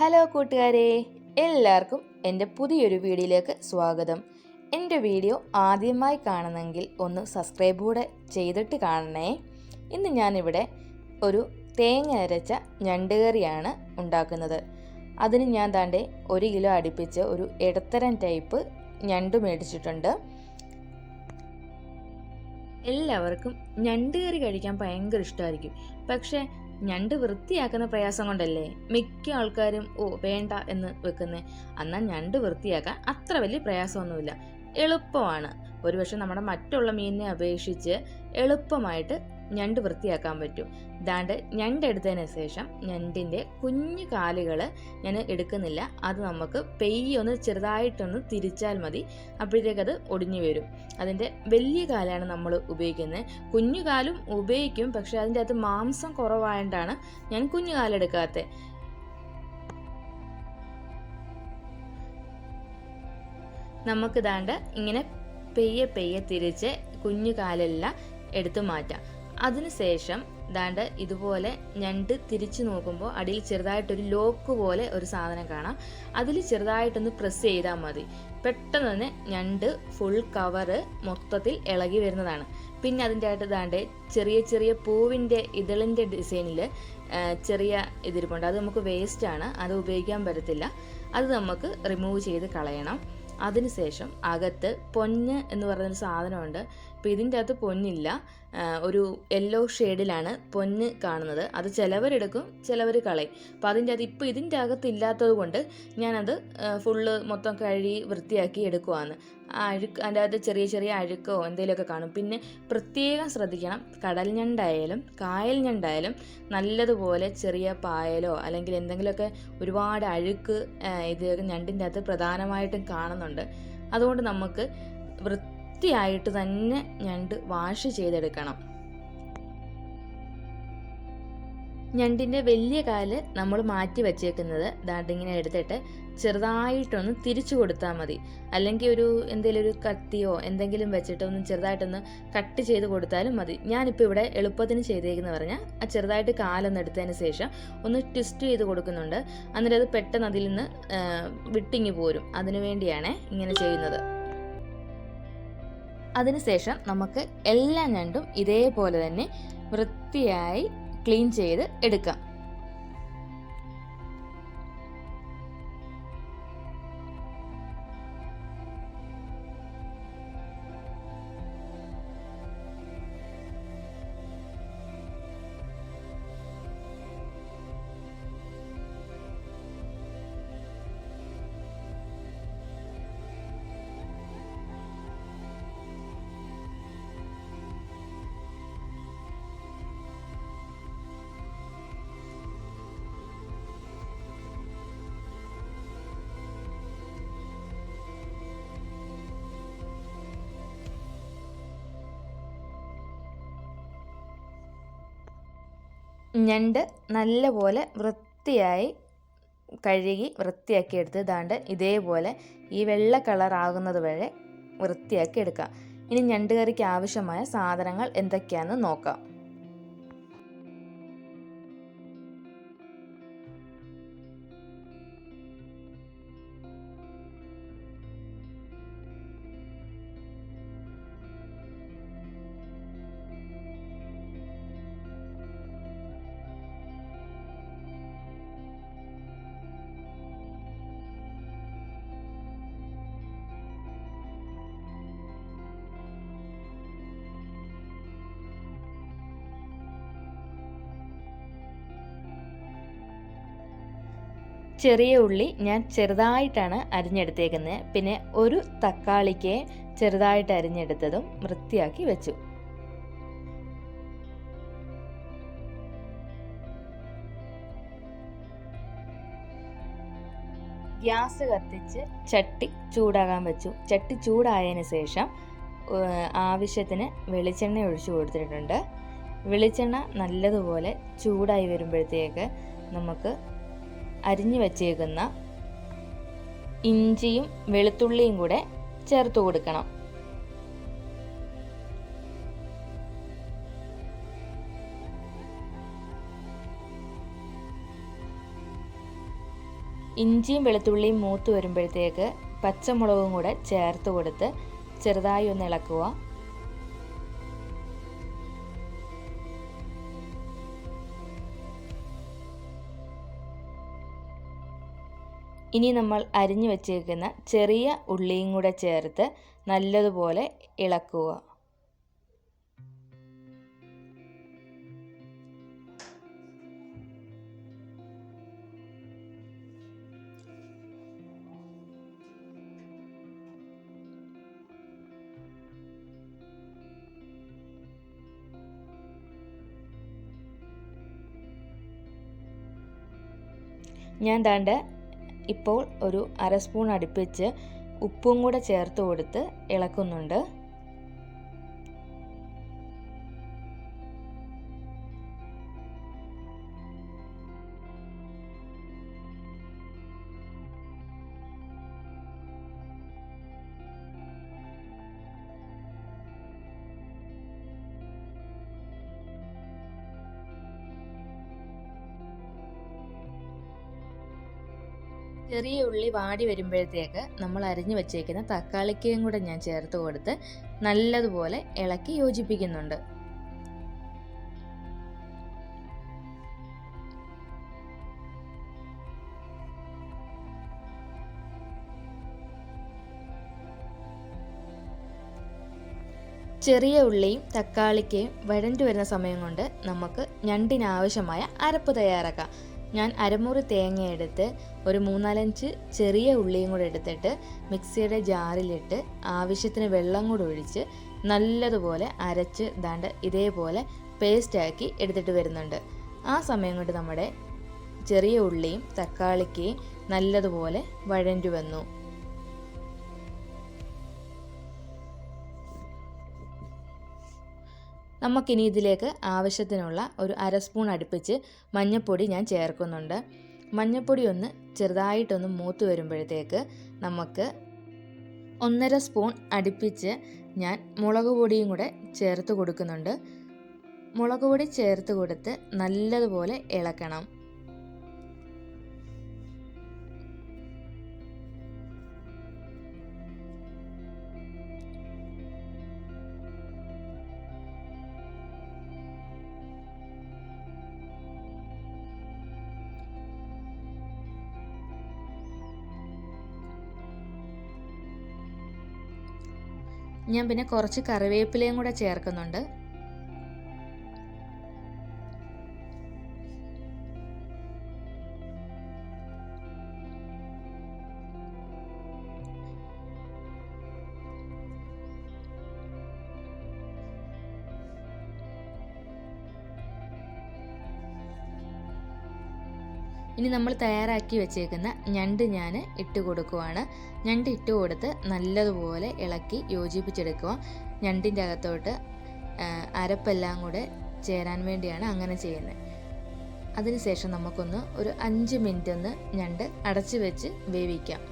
Hello കൂട്ടുകാരെ എല്ലാവർക്കും എന്റെ പുതിയൊരു വീഡിയോയിലേക്ക് സ്വാഗതം. എന്റെ വീഡിയോ ആദ്യമായി കാണുന്നെങ്കിൽ ഒന്ന് സബ്സ്ക്രൈബ് കൂടെ ചെയ്തിട്ട് കാണണേ. ഇന്ന് ഞാനിവിടെ ഒരു തേങ്ങ അരച്ച ഞണ്ടുകറിയാണ് ഉണ്ടാക്കുന്നത്. അതിന് ഞാൻ താണ്ടെ ഒരു കിലോ അടുപ്പിച്ച് ഒരു ഇടത്തരം ടൈപ്പ് ഞണ്ട് മേടിച്ചിട്ടുണ്ട്. എല്ലാവർക്കും ഞണ്ട് കറി കഴിക്കാൻ ഭയങ്കര ഇഷ്ടമായിരിക്കും. പക്ഷേ ഞണ്ട് വൃത്തിയാക്കുന്ന പ്രയാസം കൊണ്ടല്ലേ മിക്ക ആൾക്കാരും ഓ വേണ്ട എന്ന് വെക്കുന്നത് എന്നാൽ ഞണ്ട് വൃത്തിയാക്കാൻ അത്ര വലിയ പ്രയാസമൊന്നുമില്ല. എളുപ്പമാണ്. ഒരുപക്ഷെ നമ്മുടെ മറ്റുള്ള മീനിനെ അപേക്ഷിച്ച് എളുപ്പമായിട്ട് ഞണ്ട് വൃത്തിയാക്കാൻ പറ്റും. ദാണ്ട് ഞണ്ട് എടുത്തതിന് ശേഷം ഞണ്ടിന്റെ കുഞ്ഞു കാലുകൾ ഞാൻ എടുക്കുന്നില്ല. അത് നമുക്ക് പെയ്യൊന്ന് ചെറുതായിട്ടൊന്ന് തിരിച്ചാൽ മതി. അപ്പോഴത്തേക്കത് ഒടിഞ്ഞു വരും. അതിന്റെ വലിയ കാലാണ് നമ്മൾ ഉപയോഗിക്കുന്നത്. കുഞ്ഞു കാലും ഉപയോഗിക്കും പക്ഷെ അതിന്റെ അകത്ത് മാംസം കുറവായതുകൊണ്ടാണ് ഞാൻ കുഞ്ഞു നമുക്ക് ദാണ്ട് ഇങ്ങനെ പെയ്യെ പെയ്യെ തിരിച്ച് കുഞ്ഞു കാലെല്ലാം എടുത്തു മാറ്റാം. അതിനുശേഷം ദാണ്ട് ഇതുപോലെ ഞണ്ട് തിരിച്ചു നോക്കുമ്പോൾ അടിയിൽ ചെറുതായിട്ടൊരു ലോക്ക് പോലെ ഒരു സാധനം കാണാം. അതിൽ ചെറുതായിട്ടൊന്ന് പ്രസ് ചെയ്താൽ മതി. പെട്ടെന്ന് തന്നെ ഞണ്ട് ഫുൾ കവറ് മൊത്തത്തിൽ ഇളകി വരുന്നതാണ്. പിന്നെ അതിന്റെ ആയിട്ട് ദാണ്ട് ചെറിയ ചെറിയ പൂവിന്റെ ഇതളിന്റെ ഡിസൈനിൽ ചെറിയ ഇതിരിപ്പുണ്ട്. അത് നമുക്ക് വേസ്റ്റാണ് അത് ഉപയോഗിക്കാൻ പറ്റത്തില്ല. അത് നമുക്ക് റിമൂവ് ചെയ്ത് കളയണം. അതിനുശേഷം അകത്ത് പൊന്ന് എന്ന് പറയുന്നൊരു സാധനമുണ്ട്. അപ്പോൾ ഇതിന്റെ അകത്ത് പൊന്നില്ല. ഒരു യെല്ലോ ഷെയ്ഡിലാണ് പൊന്ന് കാണുന്നത്. അത് ചിലവരെടുക്കും ചിലവർ കളയും. അപ്പോൾ അതിന്റെ അകത്ത് ഇപ്പോൾ ഇതിന്റെ അകത്ത് ഇല്ലാത്തത് കൊണ്ട് ഞാനത് ഫുള്ള് മൊത്തം കഴുകി വൃത്തിയാക്കി എടുക്കുവാണ്. അഴുക്ക് അതിന്റെ അകത്ത് ചെറിയ ചെറിയ അഴുക്കോ എന്തെങ്കിലുമൊക്കെ കാണും. പിന്നെ പ്രത്യേകം ശ്രദ്ധിക്കണം കടൽ ഞണ്ടായാലും കായൽ ഞണ്ടായാലും നല്ലതുപോലെ ചെറിയ പായലോ അല്ലെങ്കിൽ എന്തെങ്കിലുമൊക്കെ ഒരുപാട് അഴുക്ക് ഇത് ഞണ്ടിന്റെ അകത്ത് പ്രധാനമായിട്ടും കാണുന്നുണ്ട്. അതുകൊണ്ട് നമുക്ക് വൃത്തിയായിട്ട് തന്നെ ഞണ്ട് വാഷ് ചെയ്തെടുക്കണം. ഞണ്ടിന്റെ വലിയ കാൽ നമ്മൾ മാറ്റി വച്ചേക്കുന്നത് ദാണ്ടിങ്ങനെ എടുത്തിട്ട് ചെറുതായിട്ടൊന്ന് തിരിച്ചു കൊടുത്താൽ മതി. അല്ലെങ്കിൽ ഒരു എന്തെങ്കിലും ഒരു കത്തിയോ എന്തെങ്കിലും വെച്ചിട്ട് ഒന്ന് ചെറുതായിട്ടൊന്ന് കട്ട് ചെയ്ത് കൊടുത്താലും മതി. ഞാനിപ്പോൾ ഇവിടെ എളുപ്പത്തിന് ചെയ്തേക്കെന്ന് പറഞ്ഞാൽ ആ ചെറുതായിട്ട് കാലൊന്ന് എടുത്തതിന് ശേഷം ഒന്ന് ട്വിസ്റ്റ് ചെയ്ത് കൊടുക്കുന്നുണ്ട്. അന്നേരം അത് പെട്ടെന്ന് അതിൽ നിന്ന് വിട്ടിങ്ങി പോരും. അതിനു വേണ്ടിയാണ് ഇങ്ങനെ ചെയ്യുന്നത്. അതിനുശേഷം നമുക്ക് എല്ലാ ഞണ്ടും ഇതേപോലെ തന്നെ വൃത്തിയായി ക്ലീൻ ചെയ്ത് എടുക്കാം. ഞണ്ട് നല്ലപോലെ വൃത്തിയായി കഴുകി വൃത്തിയാക്കി എടുത്ത് ഇതേപോലെ ഈ വെള്ള കളർ ആകുന്നത് വരെ വൃത്തിയാക്കി എടുക്കാം ഇനി ഞണ്ട് കറിക്ക് ആവശ്യമായ സാധനങ്ങൾ എന്തൊക്കെയാണെന്ന് നോക്കാം. ചെറിയ ഉള്ളി ഞാൻ ചെറുതായിട്ടാണ് അരിഞ്ഞെടുത്തേക്കുന്നത്. പിന്നെ ഒരു തക്കാളിക്ക് ചെറുതായിട്ട് അരിഞ്ഞെടുത്തതും വൃത്തിയാക്കി വെച്ചു. ഗ്യാസ് കത്തിച്ച് ചട്ടി ചൂടാകാൻ വെച്ചു. ചട്ടി ചൂടായതിന് ശേഷം ആവശ്യത്തിന് വെളിച്ചെണ്ണ ഒഴിച്ചു കൊടുത്തിട്ടുണ്ട്. വെളിച്ചെണ്ണ നല്ലതുപോലെ ചൂടായി വരുമ്പോഴത്തേക്ക് നമുക്ക് അരിഞ്ഞു വച്ചേക്കുന്ന ഇഞ്ചിയും വെളുത്തുള്ളിയും കൂടെ ചേർത്ത് കൊടുക്കണം. ഇഞ്ചിയും വെളുത്തുള്ളിയും മൂത്ത് വരുമ്പോഴത്തേക്ക് പച്ചമുളകും കൂടെ ചേർത്ത് കൊടുത്ത് ചെറുതായി ഒന്ന് ഇളക്കുക. ഇനി നമ്മൾ അരിഞ്ഞു വച്ചേക്കുന്ന ചെറിയ ഉള്ളിയും കൂടെ ചേർത്ത് നല്ലതുപോലെ ഇളക്കുക. ഞാൻ ദാണ്ട് ഇപ്പോൾ ഒരു അര സ്പൂൺ അടുപ്പിച്ച് ഉപ്പും കൂടെ ചേർത്ത് കൊടുത്ത് ഇളക്കുന്നുണ്ട്. ചെറിയ ഉള്ളി വാടി വരുമ്പോഴത്തേക്ക് നമ്മൾ അരിഞ്ഞു വെച്ചേക്കുന്ന തക്കാളിക്കയും കൂടെ ഞാൻ ചേർത്ത് കൊടുത്ത് നല്ലതുപോലെ ഇളക്കി യോജിപ്പിക്കുന്നുണ്ട്. ചെറിയ ഉള്ളിയും തക്കാളിക്കയും വഴണ്ടു വരുന്ന സമയം കൊണ്ട് നമുക്ക് ഞണ്ടിനാവശ്യമായ അരപ്പ് തയ്യാറാക്കാം. ഞാൻ അരമുറി തേങ്ങ എടുത്ത് ഒരു മൂന്നാലഞ്ച് ചെറിയ ഉള്ളിയും കൂടെ എടുത്തിട്ട് മിക്സിയുടെ ജാറിലിട്ട് ആവശ്യത്തിന് വെള്ളം കൂടെ ഒഴിച്ച് നല്ലതുപോലെ അരച്ച് ദാണ്ട് ഇതേപോലെ പേസ്റ്റാക്കി എടുത്തിട്ട് വരുന്നുണ്ട്. ആ സമയം കൊണ്ട് നമ്മുടെ ചെറിയ ഉള്ളിയും തക്കാളിക്കയും നല്ലതുപോലെ വഴഞ്ഞു വന്നു. നമുക്കിനി ഇതിലേക്ക് ആവശ്യത്തിനുള്ള ഒരു അര സ്പൂൺ അടുപ്പിച്ച് മഞ്ഞൾപ്പൊടി ഞാൻ ചേർക്കുന്നുണ്ട്. മഞ്ഞൾപ്പൊടി ഒന്ന് ചെറുതായിട്ടൊന്ന് മൂത്ത് വരുമ്പോഴത്തേക്ക് നമുക്ക് ഒന്നര സ്പൂൺ അടുപ്പിച്ച് ഞാൻ മുളക് പൊടിയും കൂടെ ചേർത്ത് കൊടുക്കുന്നുണ്ട്. മുളക് പൊടി ചേർത്ത് കൊടുത്ത് നല്ലതുപോലെ ഇളക്കണം. ഞാൻ പിന്നെ കുറച്ച് കറിവേപ്പിലയും കൂടെ ചേർക്കുന്നുണ്ട്. ഇനി നമ്മൾ തയ്യാറാക്കി വെച്ചേക്കുന്ന ഞണ്ട് ഞാൻ ഇട്ട് കൊടുക്കുവാണ്. ഞണ്ട് ഇട്ട് കൊടുത്ത് നല്ലതുപോലെ ഇളക്കി യോജിപ്പിച്ചെടുക്കുക ഞണ്ടിന്റെ അകത്തോട്ട് അരപ്പെല്ലാം കൂടെ ചേരാൻ വേണ്ടിയാണ് അങ്ങനെ ചെയ്യുന്നത്. അതിനുശേഷം നമുക്കൊന്ന് ഒരു അഞ്ച് മിനിറ്റ് ഒന്ന് ഞണ്ട് അടച്ചു വെച്ച് വേവിക്കാം.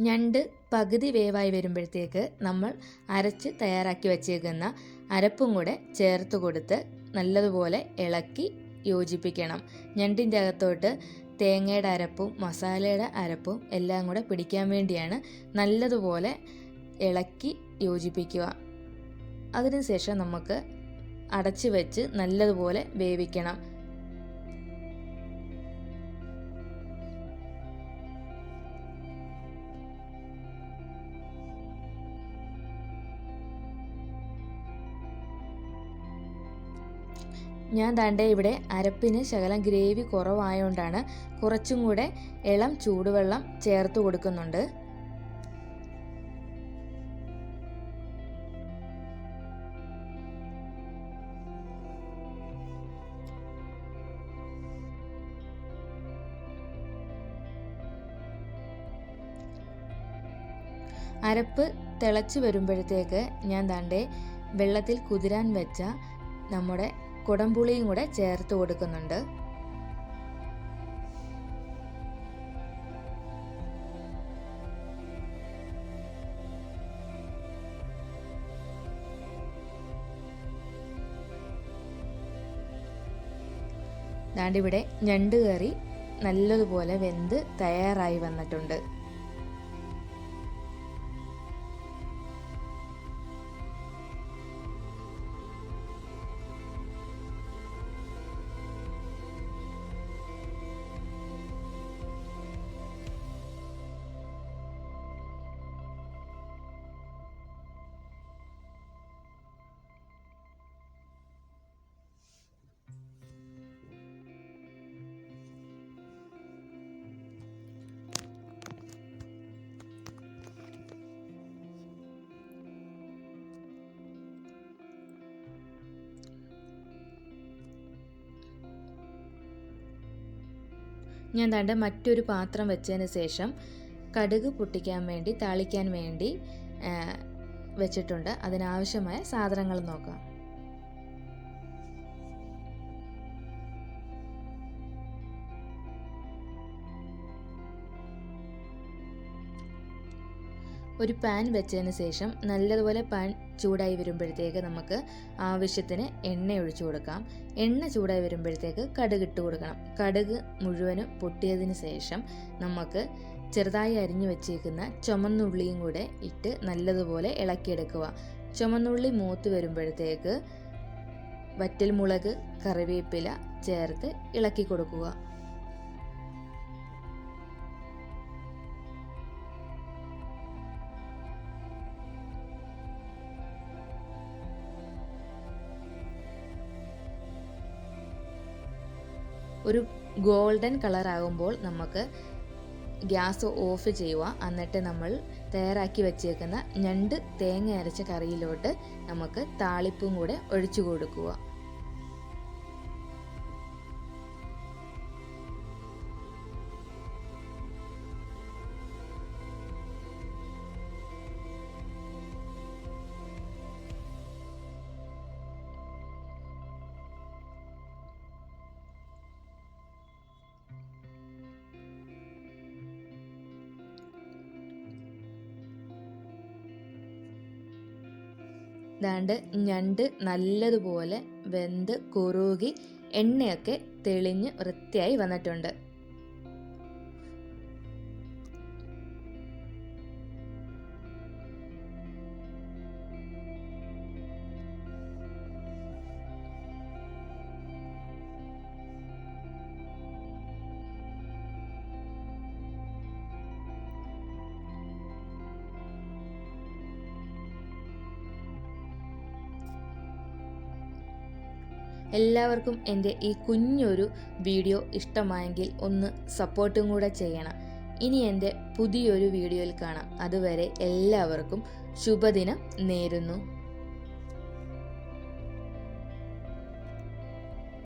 ഞണ്ട് പകുതി വേവായി വരുമ്പോഴത്തേക്ക് നമ്മൾ അരച്ച് തയ്യാറാക്കി വച്ചേക്കുന്ന അരപ്പും കൂടെ ചേർത്ത് കൊടുത്ത് നല്ലതുപോലെ ഇളക്കി യോജിപ്പിക്കണം. ഞണ്ടിന്റെ അകത്തോട്ട് തേങ്ങയുടെ അരപ്പും മസാലയുടെ അരപ്പും എല്ലാം കൂടെ പിടിക്കാൻ വേണ്ടിയാണ് നല്ലതുപോലെ ഇളക്കി യോജിപ്പിക്കുക. അതിനുശേഷം നമുക്ക് അടച്ചു വെച്ച് നല്ലതുപോലെ വേവിക്കണം. ഞാൻ ദാണ്ടേ ഇവിടെ അരപ്പിന് ശകലം ഗ്രേവി കുറവായതുകൊണ്ടാണ് കുറച്ചും കൂടെ ഇളം ചൂടുവെള്ളം ചേർത്ത് കൊടുക്കുന്നുണ്ട്. അരപ്പ് തിളച്ച് വരുമ്പോഴത്തേക്ക് ഞാൻ ദാണ്ടേ വെള്ളത്തിൽ കുതിരാൻ വെച്ച നമ്മുടെ കുടംപുളിയും കൂടെ ചേർത്ത് കൊടുക്കുന്നുണ്ട്. ദാണ്ടിവിടെ ഞണ്ട് കറി നല്ലതുപോലെ വെന്ത് തയ്യാറായി വന്നിട്ടുണ്ട്. ഞാൻ തണ്ട മറ്റൊരു പാത്രം വെച്ചതിന് ശേഷം കടുക് പൊട്ടിക്കാൻ വേണ്ടി താളിക്കാൻ വേണ്ടി വെച്ചിട്ടുണ്ട്. അതിനാവശ്യമായ സാധനങ്ങൾ നോക്കാം. ഒരു പാൻ വെച്ചതിന് ശേഷം നല്ലതുപോലെ പാൻ ചൂടായി വരുമ്പോഴത്തേക്ക് നമുക്ക് ആവശ്യത്തിന് എണ്ണ ഒഴിച്ചു കൊടുക്കാം. എണ്ണ ചൂടായി വരുമ്പോഴത്തേക്ക് കടുക് ഇട്ട് കൊടുക്കണം. കടുക് മുഴുവനും പൊട്ടിയതിന് ശേഷം നമുക്ക് ചെറുതായി അരിഞ്ഞു വെച്ചേക്കുന്ന ചുമന്നുള്ളിയും കൂടെ ഇട്ട് നല്ലതുപോലെ ഇളക്കിയെടുക്കുക. ചുമന്നുള്ളി മൂത്ത് വരുമ്പോഴത്തേക്ക് വറ്റൽമുളക് കറിവേപ്പില ചേർത്ത് ഇളക്കി കൊടുക്കുക. ഒരു ഗോൾഡൻ കളർ ആകുമ്പോൾ നമുക്ക് ഗ്യാസ് ഓഫ് ചെയ്യുക. എന്നിട്ട് നമ്മൾ തയ്യാറാക്കി വെച്ചേക്കുന്ന ഞണ്ട് തേങ്ങ അരച്ച കറിയിലോട്ട് നമുക്ക് താളിപ്പും കൂടെ ഒഴിച്ചു കൊടുക്കുക. ദാണ്ട് ഞണ്ട് നല്ലതുപോലെ വെന്ത് കുറുകി എണ്ണയൊക്കെ തെളിഞ്ഞ് വൃത്തിയായി വന്നിട്ടുണ്ട്. എല്ലാവർക്കും എന്റെ ഈ കുഞ്ഞൊരു വീഡിയോ ഇഷ്ടമായെങ്കിൽ ഒന്ന് സപ്പോർട്ടും കൂടെ ചെയ്യണം. ഇനി എന്റെ പുതിയൊരു വീഡിയോയിൽ കാണാം. അതുവരെ എല്ലാവർക്കും ശുഭദിനം നേരുന്നു.